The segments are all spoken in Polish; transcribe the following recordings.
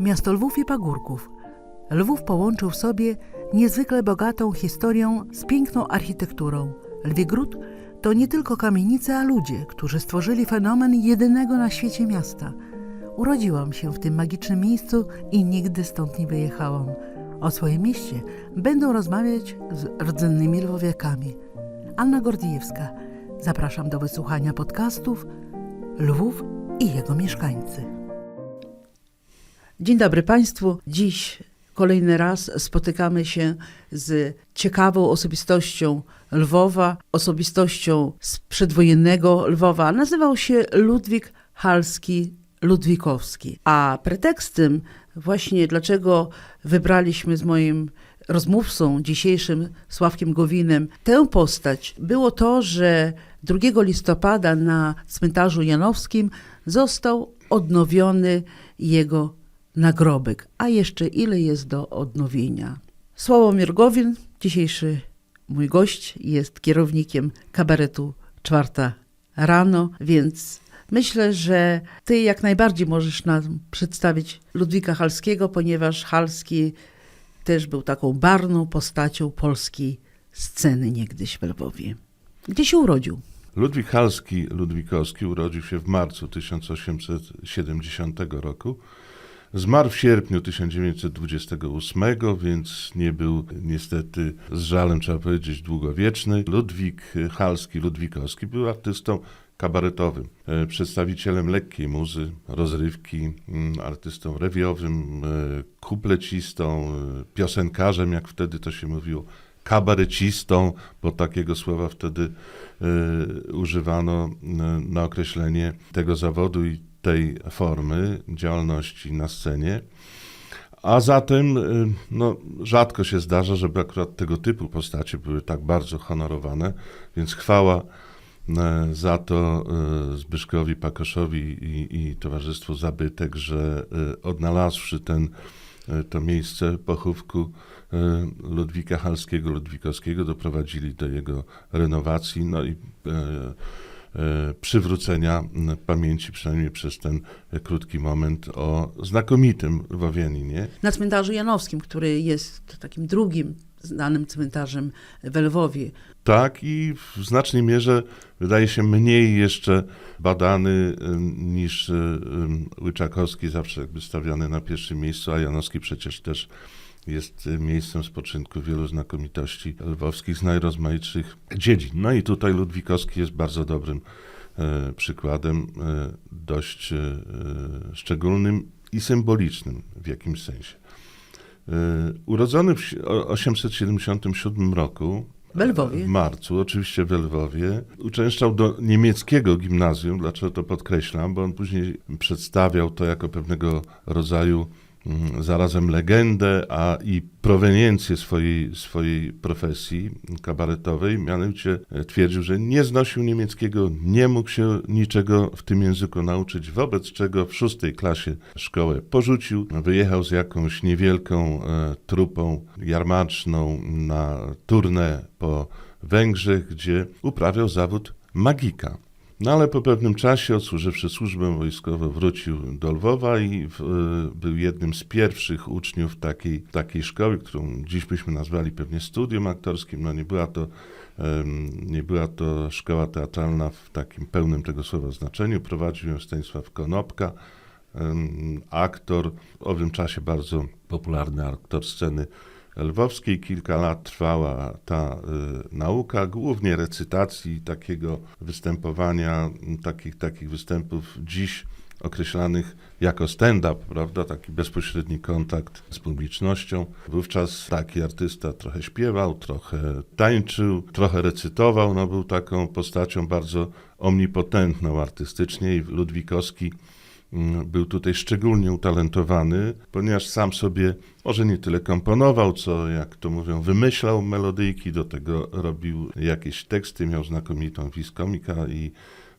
Miasto Lwów i Pagórków. Lwów połączył w sobie niezwykle bogatą historią z piękną architekturą. Lwigród to nie tylko kamienice, a ludzie, którzy stworzyli fenomen jedynego na świecie miasta. Urodziłam się w tym magicznym miejscu i nigdy stąd nie wyjechałam. O swoim mieście będą rozmawiać z rdzennymi lwowiakami. Anna Gordijewska. Zapraszam do wysłuchania podcastów Lwów i jego mieszkańcy. Dzień dobry Państwu. Dziś kolejny raz spotykamy się z ciekawą osobistością Lwowa, osobistością z przedwojennego Lwowa. Nazywał się Ludwik Halski Ludwikowski. A pretekstem właśnie dlaczego wybraliśmy z moim rozmówcą dzisiejszym Sławkiem Gowinem tę postać było to, że 2 listopada na cmentarzu Janowskim został odnowiony jego nagrobek, a jeszcze ile jest do odnowienia. Sławomir Gowin, dzisiejszy mój gość, jest kierownikiem kabaretu Czwarta Rano, więc myślę, że ty jak najbardziej możesz nam przedstawić Ludwika Halskiego, ponieważ Halski też był taką barwną postacią polskiej sceny niegdyś w Lwowie. Gdzie się urodził? Ludwik Halski Ludwikowski urodził się w marcu 1870 roku. Zmarł w sierpniu 1928, więc nie był niestety z żalem trzeba powiedzieć długowieczny. Ludwik Halski Ludwikowski był artystą kabaretowym, e, przedstawicielem lekkiej muzy, rozrywki, mm, artystą rewiowym, e, kuplecistą, e, piosenkarzem, jak wtedy to się mówiło, kabarecistą, bo takiego słowa wtedy używano na określenie tego zawodu i tej formy działalności na scenie. A zatem y, no, rzadko się zdarza, żeby akurat tego typu postacie były tak bardzo honorowane, więc chwała y, za to y, Zbyszkowi Pakoszowi i, i Towarzystwu Zabytek, że y, odnalazłszy ten, to miejsce pochówku Ludwika Halskiego, Ludwikowskiego, doprowadzili do jego renowacji no i e, e, przywrócenia m, pamięci, przynajmniej przez ten e, krótki moment, o znakomitym Lwowianinie. Na cmentarzu Janowskim, który jest takim drugim znanym cmentarzem w Lwowie. Tak i w znacznej mierze wydaje się mniej jeszcze badany y, niż Łyczakowski, zawsze jakby stawiany na pierwszym miejscu, a Janowski przecież też jest miejscem spoczynku wielu znakomitości lwowskich z najrozmaitszych dziedzin. No i tutaj Ludwikowski jest bardzo dobrym e, przykładem, e, dość e, szczególnym i symbolicznym w jakimś sensie. E, Urodzony w si- o- 877 roku W Lwowie. w marcu, oczywiście w Lwowie. Uczęszczał do niemieckiego gimnazjum. Dlaczego to podkreślam? Bo on później przedstawiał to jako pewnego rodzaju zarazem legendę, a i proweniencję swojej, swojej profesji kabaretowej. Mianowicie e, twierdził, że nie znosił niemieckiego, nie mógł się niczego w tym języku nauczyć, wobec czego w szóstej klasie szkołę porzucił. Wyjechał z jakąś niewielką e, trupą jarmaczną na turnę po Węgrzech, gdzie uprawiał zawód magika. No ale po pewnym czasie, odsłużywszy służbę wojskową, wrócił do Lwowa i w, y, był jednym z pierwszych uczniów takiej, takiej szkoły, którą dziś byśmy nazwali pewnie studium aktorskim. No nie była to, nie była to szkoła teatralna w takim pełnym tego słowa znaczeniu. Prowadził ją Stanisław Konopka, aktor, w owym czasie bardzo popularny aktor sceny lwowskiej. Kilka lat trwała ta y, nauka, głównie recytacji, takiego występowania, takich, takich występów dziś określanych jako stand-up, prawda, taki bezpośredni kontakt z publicznością. Wówczas taki artysta trochę śpiewał, trochę tańczył, trochę recytował, no był taką postacią bardzo omnipotentną artystycznie i Ludwikowski był tutaj szczególnie utalentowany, ponieważ sam sobie może nie tyle komponował, co jak to mówią, wymyślał melodyjki, do tego robił jakieś teksty, miał znakomitą wiskomika i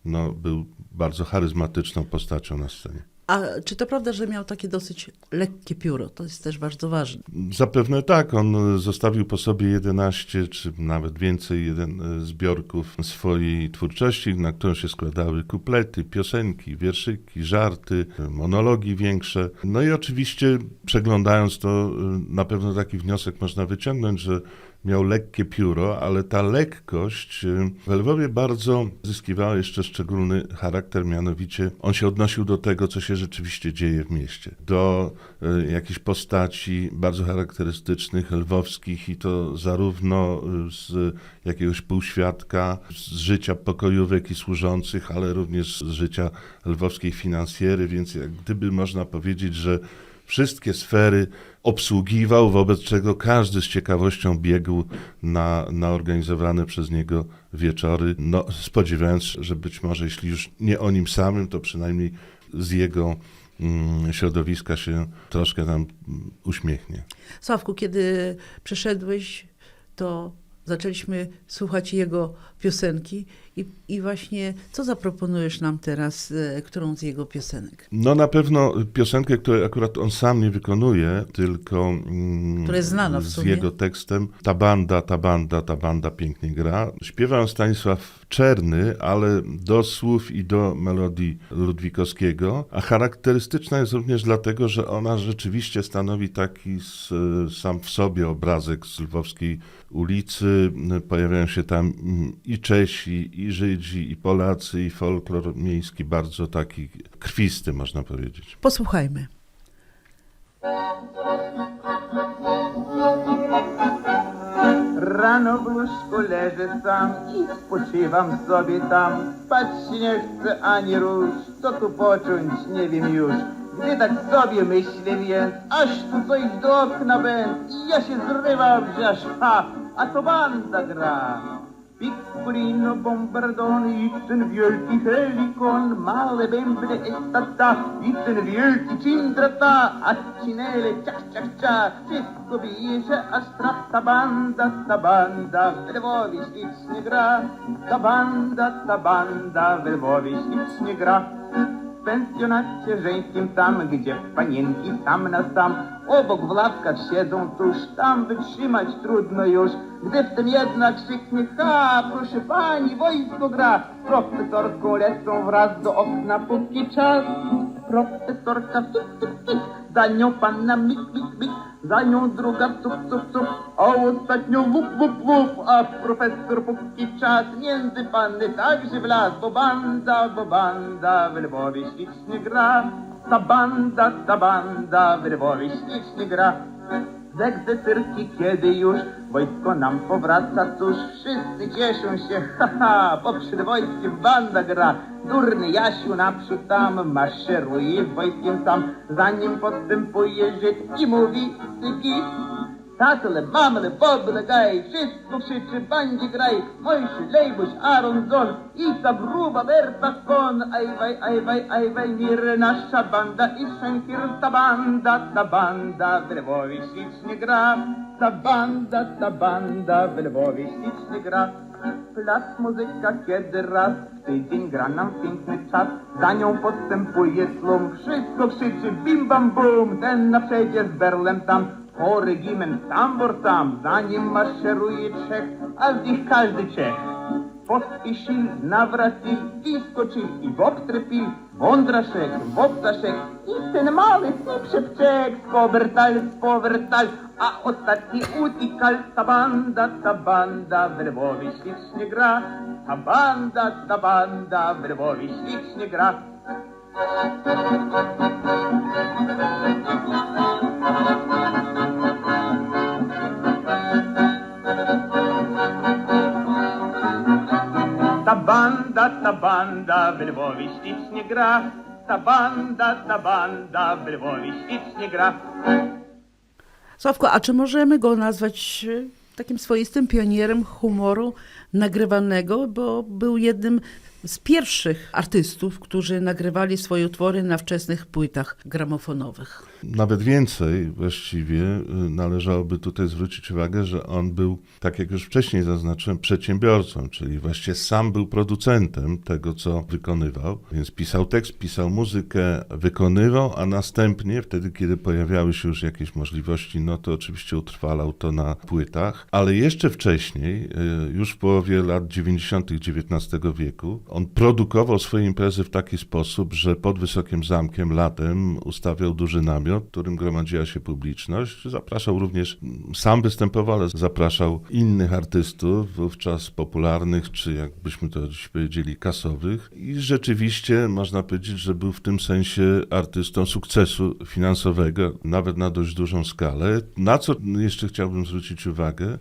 no, był bardzo charyzmatyczną postacią na scenie. A czy to prawda, że miał takie dosyć lekkie pióro? To jest też bardzo ważne. Zapewne tak. On zostawił po sobie 11 czy nawet więcej jeden, e, zbiorków swojej twórczości, na którą się składały kuplety, piosenki, wierszyki, żarty, e, monologi większe. No i oczywiście przeglądając to, e, na pewno taki wniosek można wyciągnąć, że miał lekkie pióro, ale ta lekkość e, w Lwowie bardzo zyskiwała jeszcze szczególny charakter, mianowicie on się odnosił do tego, co się rzeczywiście dzieje w mieście. Do e, jakichś postaci bardzo charakterystycznych, lwowskich i to zarówno e, z jakiegoś półświadka, z życia pokojówek i służących, ale również z życia lwowskiej finansjery, więc jak gdyby można powiedzieć, że wszystkie sfery obsługiwał, wobec czego każdy z ciekawością biegł na, na organizowane przez niego wieczory, no, spodziewając, że być może jeśli już nie o nim samym, to przynajmniej z jego mm, środowiska się troszkę tam uśmiechnie. Sławku, kiedy przeszedłeś, to zaczęliśmy słuchać jego piosenki i, i właśnie co zaproponujesz nam teraz, e, którą z jego piosenek? No na pewno piosenkę, której akurat on sam nie wykonuje, tylko mm, Która jest znana w z sumie. jego tekstem Ta banda, ta banda, ta banda pięknie gra. Śpiewa ją Stanisław Czerny, ale do słów i do melodii Ludwikowskiego, a charakterystyczna jest również dlatego, że ona rzeczywiście stanowi taki s- sam w sobie obrazek z lwowskiej ulicy. Pojawiają się tam mm, i Czesi, i Żydzi, i Polacy, i folklor miejski, bardzo taki krwisty, można powiedzieć. Posłuchajmy. Rano w łóżku leżę sam i spoczywam sobie tam. Się nie chcę ani rusz, co tu począć nie wiem już. Gdy tak sobie myślę więc, aż tu coś do okna będ i ja się zrywam, że aż ha, a to banda gra. Piccolino bombardone i ten wielki helikon, małe bębny estata i ten wielki cindrata, a cinele ciach ciach ciach, wszystko a strach ta banda, ta banda w Lwowie ślicznie gra. Ta banda, ta banda w Lwowie ślicznie gra. W pensjonacie żeńskim tam, gdzie panienki sam na sam. Obok w ławkach siedzą tuż, tam wytrzymać trudno już. Gdy w tym jednak krzyknie, ha, proszę pani, wojsko gra. Profesorką lecą wraz do okna, póki czas. Profesorka tuk, tuk, tuk, za nią panna mik, mik, Za nią druga cup, cup, cup, a ostatnią wup, wup, wup A profesor póki czas między panny także wlazł Bo banda, bo banda w Lwowie ślicznie gra. Ta banda, ta banda w Lwowie ślicznie gra z egzecyrki, kiedy już? Wojsko nam powraca, cóż, wszyscy cieszą się, haha, bo przed wojskiem banda gra. Durny Jasiu naprzód tam maszeruje wojskiem sam, za nim postępuje Żyd i mówi, tyki, Tatle, mamle, boble, gaj, wszystko krzyczy, bandzie graj, Mojszy, Lejbuś, Aaron, Zon i ta gruba werta kon, ajwaj, ajwaj, ajwaj, mir, nasza banda i Szenkir, ta banda, ta banda w Lwowie ślicznie gra, ta banda, ta banda w Lwowie ślicznie gra. Plac muzyka, kiedy raz w tydzień gra nam piękny czas, za nią postępuje slum, wszystko krzyczy, bim bam bum, ten na z berlem tam, o regiment tambor tam, za nim maszeruje trzech, a z nich każdy Czech. Pospieszył, nawracił, wyskoczył i wobtrepil, Wądraszek, wobtaszek i ten mały szepczek spowertal, spowertal, a ostatni utikal, ta banda, ta banda w Lwowie ślicznie gra, ta banda, ta banda w Lwowie ślicznie gra. Ta banda, ta banda w Lwowie ślicznie gra. Ta banda, ta banda w Lwowie ślicznie gra. Sławku, a czy możemy go nazwać e, takim swoistym pionierem humoru nagrywanego, bo był jednym z pierwszych artystów, którzy nagrywali swoje utwory na wczesnych płytach gramofonowych. Nawet więcej właściwie y, należałoby tutaj zwrócić uwagę, że on był, tak jak już wcześniej zaznaczyłem, przedsiębiorcą, czyli właściwie sam był producentem tego, co wykonywał. Więc pisał tekst, pisał muzykę, wykonywał, a następnie, wtedy, kiedy pojawiały się już jakieś możliwości, no to oczywiście utrwalał to na płytach. Ale jeszcze wcześniej, y, już w połowie lat 90. XIX wieku, on produkował swoje imprezy w taki sposób, że pod Wysokim Zamkiem latem ustawiał duży namiot, którym gromadziła się publiczność. Zapraszał również, sam występował, ale zapraszał innych artystów, wówczas popularnych, czy jakbyśmy to dziś powiedzieli, kasowych. I rzeczywiście można powiedzieć, że był w tym sensie artystą sukcesu finansowego, nawet na dość dużą skalę. Na co jeszcze chciałbym zwrócić uwagę,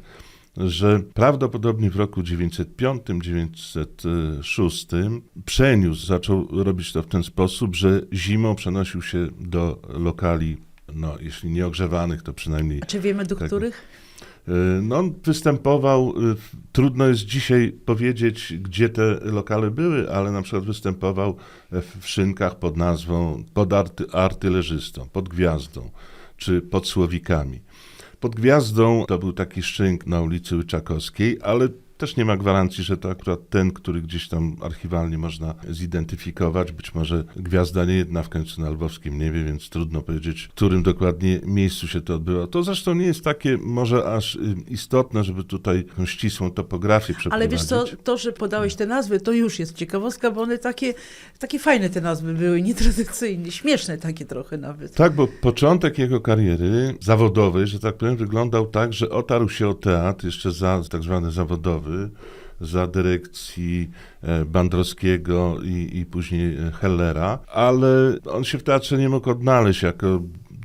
że prawdopodobnie w roku 905-906 przeniósł, zaczął robić to w ten sposób, że zimą przenosił się do lokali, no jeśli nie ogrzewanych, to przynajmniej A czy wiemy do Tak. których? Y, No, on występował, w- trudno jest dzisiaj powiedzieć, gdzie te lokale były, ale na przykład występował w Szynkach pod nazwą, pod arty, artylerzystą, pod gwiazdą, czy pod słowikami. Pod gwiazdą to był taki szynk na ulicy Łyczakowskiej, ale też nie ma gwarancji, że to akurat ten, który gdzieś tam archiwalnie można zidentyfikować. Być może gwiazda nie jedna w końcu na lwowskim niebie, więc trudno powiedzieć, w którym dokładnie miejscu się to odbyło. To zresztą nie jest takie może aż y, istotne, żeby tutaj ścisłą topografię Ale przeprowadzić. wiesz co, to, że podałeś te nazwy, to już jest ciekawostka, bo one takie, takie fajne te nazwy były, nietradycyjne, śmieszne takie trochę nawet. Tak, bo początek jego kariery zawodowej, że tak powiem, wyglądał tak, że otarł się o teatr jeszcze za tak zwany zawodowy, za dyrekcji e, Bandrowskiego i, i później Hellera, ale on się w teatrze nie mógł odnaleźć jako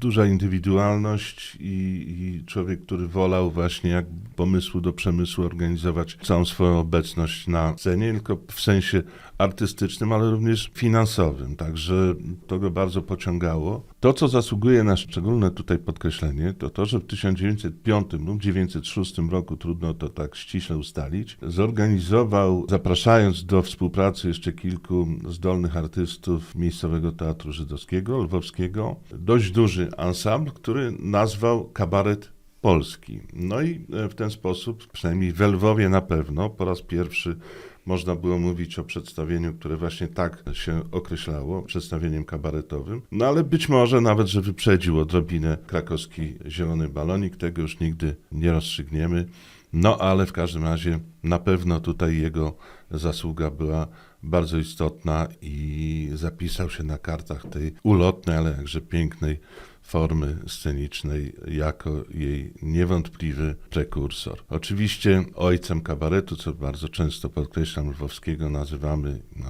duża indywidualność i, i człowiek, który wolał właśnie jak pomysłu do przemysłu organizować całą swoją obecność na scenie, nie tylko w sensie artystycznym, ale również finansowym. Także to go bardzo pociągało. To, co zasługuje na szczególne tutaj podkreślenie, to to, że w 1905 lub 1906 roku, trudno to tak ściśle ustalić, zorganizował, zapraszając do współpracy jeszcze kilku zdolnych artystów miejscowego teatru żydowskiego, lwowskiego, dość duży ensemble, który nazwał Kabaret Polski. No i e, w ten sposób, przynajmniej w Lwowie na pewno, po raz pierwszy można było mówić o przedstawieniu, które właśnie tak się określało, przedstawieniem kabaretowym. No ale być może nawet, że wyprzedził odrobinę krakowski zielony balonik, tego już nigdy nie rozstrzygniemy. No ale w każdym razie na pewno tutaj jego zasługa była bardzo istotna i zapisał się na kartach tej ulotnej, ale jakże pięknej formy scenicznej jako jej niewątpliwy prekursor. Oczywiście ojcem kabaretu, co bardzo często podkreślam, lwowskiego nazywamy, no,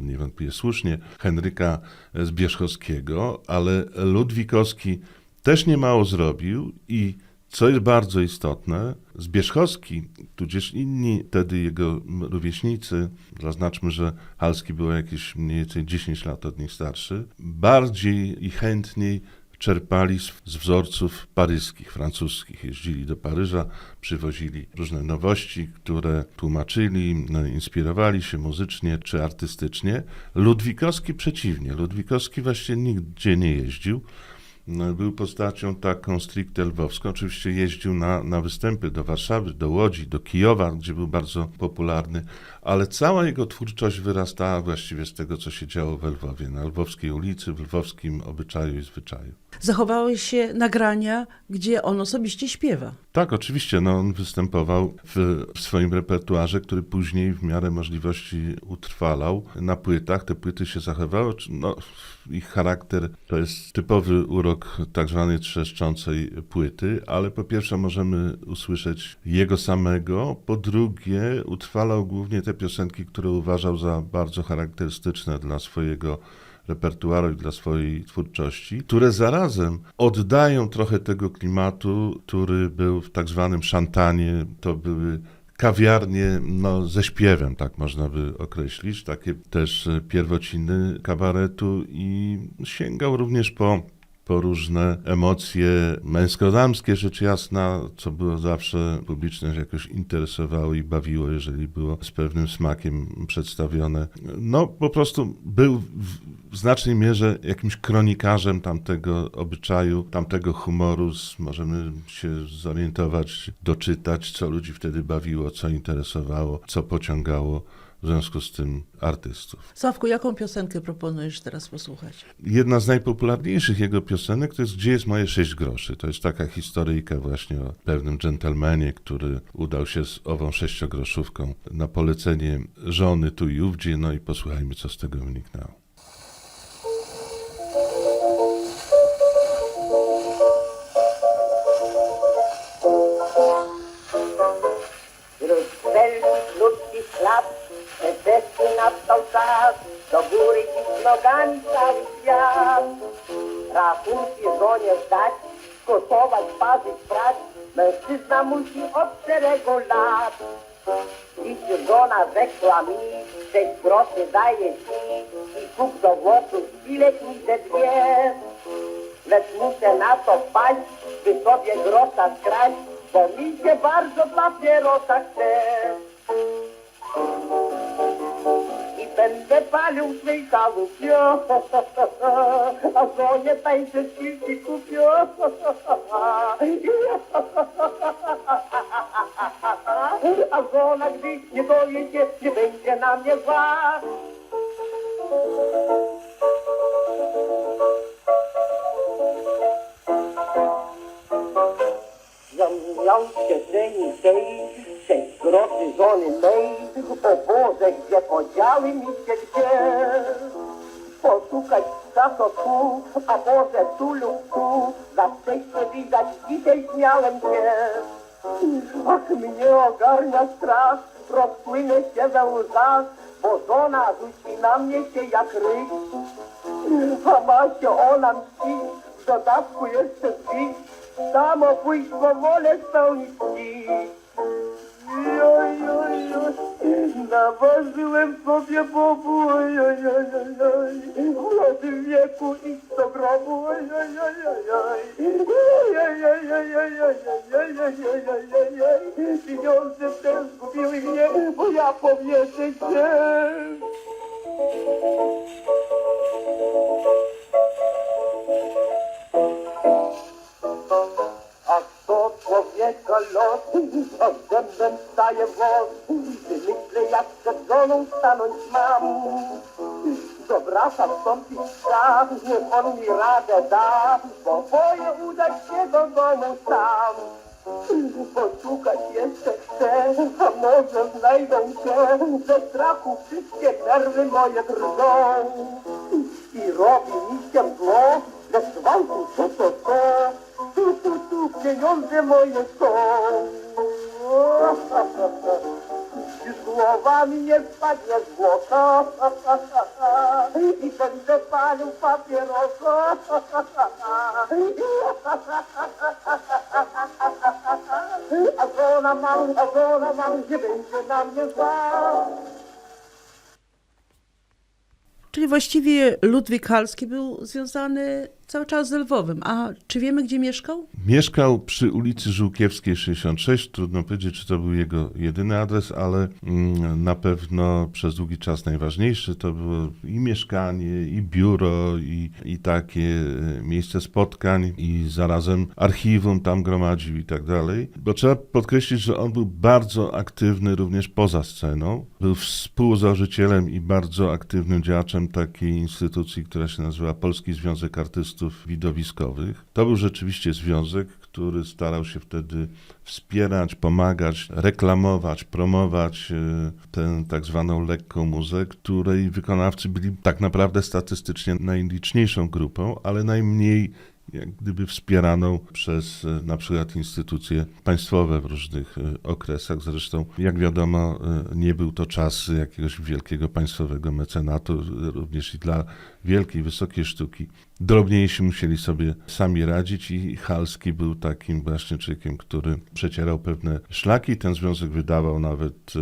niewątpliwie słusznie, Henryka Zbierzchowskiego, ale Ludwikowski też niemało zrobił i co jest bardzo istotne, Zbierzchowski, tudzież inni wtedy jego rówieśnicy, zaznaczmy, że Halski był jakieś mniej więcej 10 lat od nich starszy, bardziej i chętniej czerpali z, wzorców paryskich, francuskich. Jeździli do Paryża, przywozili różne nowości, które tłumaczyli, no, inspirowali się muzycznie czy artystycznie. Ludwikowski przeciwnie. Ludwikowski właśnie nigdzie nie jeździł. No, Był postacią taką stricte lwowską. Oczywiście jeździł na, na występy do Warszawy, do Łodzi, do Kijowa, gdzie był bardzo popularny, ale cała jego twórczość wyrastała właściwie z tego, co się działo w Lwowie, na Lwowskiej ulicy, w lwowskim obyczaju i zwyczaju. Zachowały się nagrania, gdzie on osobiście śpiewa. Tak, oczywiście. No, on występował w, w swoim repertuarze, który później w miarę możliwości utrwalał na płytach. Te płyty się zachowały. No, ich charakter to jest typowy urok tak zwanej trzeszczącej płyty, ale po pierwsze możemy usłyszeć jego samego, po drugie utrwalał głównie te piosenki, które uważał za bardzo charakterystyczne dla swojego repertuaru i dla swojej twórczości, które zarazem oddają trochę tego klimatu, który był w tak zwanym szantanie. To były kawiarnie no, ze śpiewem, tak można by określić, takie też pierwociny kabaretu i sięgał również po po różne emocje męsko-damskie, rzecz jasna, co było zawsze publiczność jakoś interesowało i bawiło, jeżeli było z pewnym smakiem przedstawione. No, po prostu był w znacznej mierze jakimś kronikarzem tamtego obyczaju, tamtego humoru. Możemy się zorientować, doczytać, co ludzi wtedy bawiło, co interesowało, co pociągało w związku z tym artystów. Sławku, jaką piosenkę proponujesz teraz posłuchać? Jedna z najpopularniejszych jego piosenek to jest Gdzie jest moje sześć groszy? To jest taka historyjka właśnie o pewnym dżentelmenie, który udał się z ową sześciogroszówką na polecenie żony tu i ówdzie, no i posłuchajmy, co z tego wyniknęło. Przedwczesny nastał czas Do góry i z nogami cały świat. Rachunki żonie zdać Gotować, parzyć, prać Mężczyzna musi od czterego lat. Dziś żona rzekła mi Sześć groszy daje ci I kup do włosów bilet mi te dwie. Lecz muszę na to wpaść, by sobie grosza skraść, bo mi się bardzo papierosa chce. vale um calo pior. A zóia tá em científico pior. A zona grite doite que vem na mesa. Zamiał się dzień tem dzień, sem groty żony mej. O Boże, gdzie podziały mi się gdzie? Poszukać za tu, a może tu lub tu. Za wcześnie widać, dzisiaj śmiałem się. Ach, mnie ogarnia strach, rozpłynę się we łzach, bo żona rzuci na mnie się jak ryk. A ma się ona mści, w dodatku jeszcze zbić, samobójstwo wolę spełnić ci. Joj, joj, joj, naważyłem sobie bobu, oj, oj, oj, oj, oj, w młodym wieku iść do grobu, oj, oj, oj, oj, oj, oj, oj, oj, oj, oj, oj, oj, oj, oj, oj, oj, pieniądze też zgubiły mnie, bo ja powieszę się. A co człowieka los, a zębem staje włos, myślę jak przed żoną stanąć mam. Do brata wstąpić trzeba, niech on mi radę da, bo boję udać się do domu sam. Poszukać jeszcze chcę, a może znajdą się, ze strachu wszystkie nerwy moje drżą. I robi mi się zło, że gwałtu co to to, tu, tu, tu pieniądze moje są. Już głowa mi nie z i będę. A żona mam, a żona mam, będzie na mnie. Czyli właściwie Ludwik Halski był związany cały czas z Lwowem. A czy wiemy, gdzie mieszkał? Mieszkał przy ulicy Żółkiewskiej 66. Trudno powiedzieć, czy to był jego jedyny adres, ale mm, na pewno przez długi czas najważniejszy to było i mieszkanie, i biuro, i, i takie e, miejsce spotkań, i zarazem archiwum tam gromadził i tak dalej. Bo trzeba podkreślić, że on był bardzo aktywny również poza sceną. Był współzałożycielem i bardzo aktywnym działaczem takiej instytucji, która się nazywa Polski Związek Artystów Widowiskowych. To był rzeczywiście związek, który starał się wtedy wspierać, pomagać, reklamować, promować e, tę tak zwaną lekką muzę, której wykonawcy byli tak naprawdę statystycznie najliczniejszą grupą, ale najmniej jak gdyby wspieraną przez e, na przykład instytucje państwowe w różnych e, okresach. Zresztą, jak wiadomo, nie był to czas jakiegoś wielkiego państwowego mecenatu, również i dla wielkiej, wysokiej sztuki drobniejsi musieli sobie sami radzić i Halski był takim właśnie człowiekiem, który przecierał pewne szlaki. Ten związek wydawał nawet e,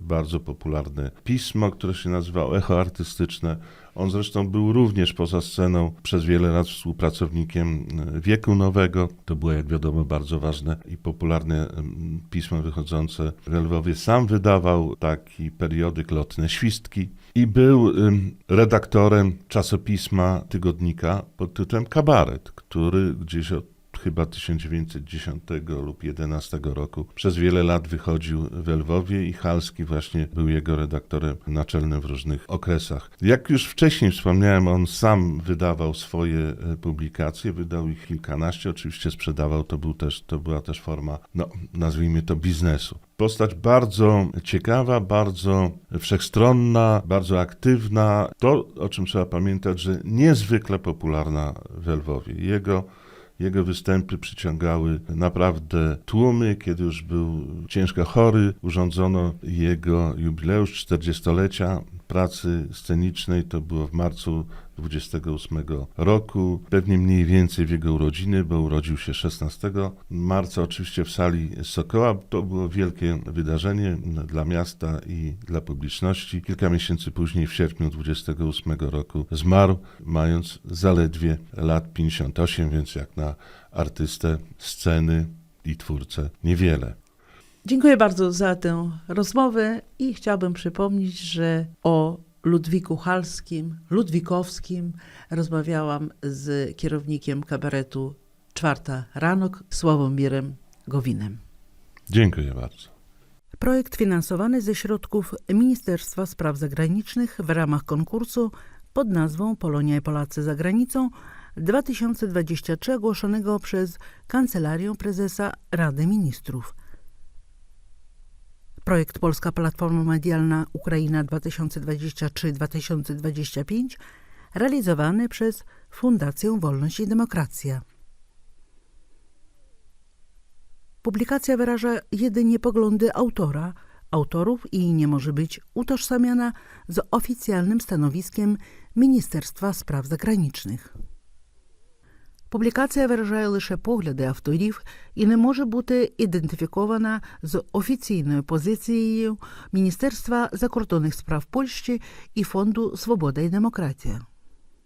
bardzo popularne pismo, które się nazywało Echo Artystyczne. On zresztą był również poza sceną przez wiele lat współpracownikiem e, Wieku Nowego. To było, jak wiadomo, bardzo ważne i popularne em, pismo wychodzące w Lwowie. Sam wydawał taki periodyk Lotne Świstki i był em, redaktorem czasopisma tygodnika pod tytułem Kabaret, który gdzieś od chyba 1910 lub 11 roku przez wiele lat wychodził w Lwowie i Halski właśnie był jego redaktorem naczelnym w różnych okresach. Jak już wcześniej wspomniałem, on sam wydawał swoje e, publikacje, wydał ich kilkanaście, oczywiście sprzedawał, to, był też, to była też forma, no nazwijmy to biznesu. Postać bardzo ciekawa, bardzo wszechstronna, bardzo aktywna. To, o czym trzeba pamiętać, że niezwykle popularna w Lwowie. Jego jego występy przyciągały naprawdę tłumy. Kiedy już był ciężko chory, urządzono jego jubileusz 40-lecia pracy scenicznej. To było w marcu 28 roku. Pewnie mniej więcej w jego urodziny, bo urodził się 16 marca, oczywiście w sali Sokoła. To było wielkie wydarzenie dla miasta i dla publiczności. Kilka miesięcy później, w sierpniu 28 roku, zmarł, mając zaledwie lat 58, więc jak na artystę sceny i twórcę niewiele. Dziękuję bardzo za tę rozmowę i chciałabym przypomnieć, że o Ludwiku Halskim, Ludwikowskim rozmawiałam z kierownikiem kabaretu Czwarta rano, Sławomirem Gowinem. Dziękuję bardzo. Projekt finansowany ze środków Ministerstwa Spraw Zagranicznych w ramach konkursu pod nazwą Polonia i Polacy za granicą 2023 ogłoszonego przez Kancelarię Prezesa Rady Ministrów. Projekt Polska Platforma Medialna Ukraina 2023-2025 realizowany przez Fundację Wolność i Demokracja. Publikacja wyraża jedynie poglądy autora, autorów i nie może być utożsamiana z oficjalnym stanowiskiem Ministerstwa Spraw Zagranicznych. Публікація виражає лише погляди авторів і не може бути ідентифікована з офіційною позицією Міністерства закордонних справ Польщі і Фонду Свобода і демократія.